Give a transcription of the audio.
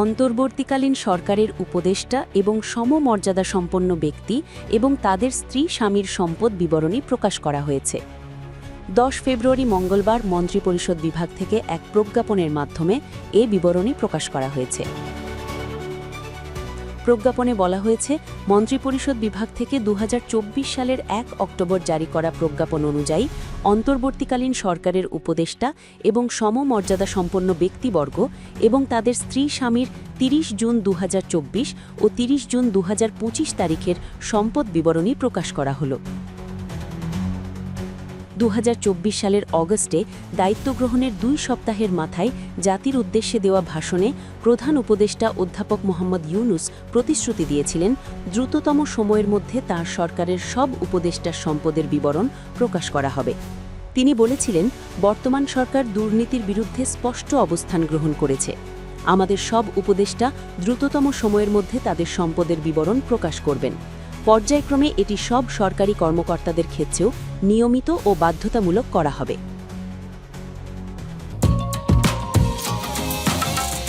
অন্তর্বর্তীকালীন সরকারের উপদেষ্টা এবং সমমর্যাদা সম্পন্ন ব্যক্তি এবং তাদের স্ত্রী স্বামীর সম্পদ বিবরণী প্রকাশ করা হয়েছে। দশ ফেব্রুয়ারি মঙ্গলবার মন্ত্রিপরিষদ বিভাগ থেকে এক প্রজ্ঞাপনের মাধ্যমে এ বিবরণী প্রকাশ করা হয়েছে। প্রজ্ঞাপনে বলা হয়েছে, মন্ত্রিপরিষদ বিভাগ থেকে দু হাজার চব্বিশ সালের এক অক্টোবর জারি করা প্রজ্ঞাপন অনুযায়ী অন্তর্বর্তীকালীন সরকারের উপদেষ্টা এবং সমমর্যাদা সম্পন্ন ব্যক্তিবর্গ এবং তাদের স্ত্রী স্বামীর ৩০ জুন দু হাজার চব্বিশ ও ৩০ জুন দু হাজার পঁচিশ তারিখের সম্পদ বিবরণী প্রকাশ করা হলো। দু হাজার চব্বিশ সালের অগস্টে দায়িত্ব গ্রহণের দুই সপ্তাহের মাথায় জাতির উদ্দেশ্যে দেওয়া ভাষণে প্রধান উপদেষ্টা অধ্যাপক মোহাম্মদ ইউনুস প্রতিশ্রুতি দিয়েছিলেন, দ্রুততম সময়ের মধ্যে তার সরকারের সব উপদেষ্টার সম্পদের বিবরণ প্রকাশ করা হবে। তিনি বলেছিলেন, বর্তমান সরকার দুর্নীতির বিরুদ্ধে স্পষ্ট অবস্থান গ্রহণ করেছে। আমাদের সব উপদেষ্টা দ্রুততম সময়ের মধ্যে তাদের সম্পদের বিবরণ প্রকাশ করবেন। পর্যায়ক্রমে এটি সব সরকারি কর্মকর্তাদের ক্ষেত্রেও নিয়মিত ও বাধ্যতামূলক করা হবে।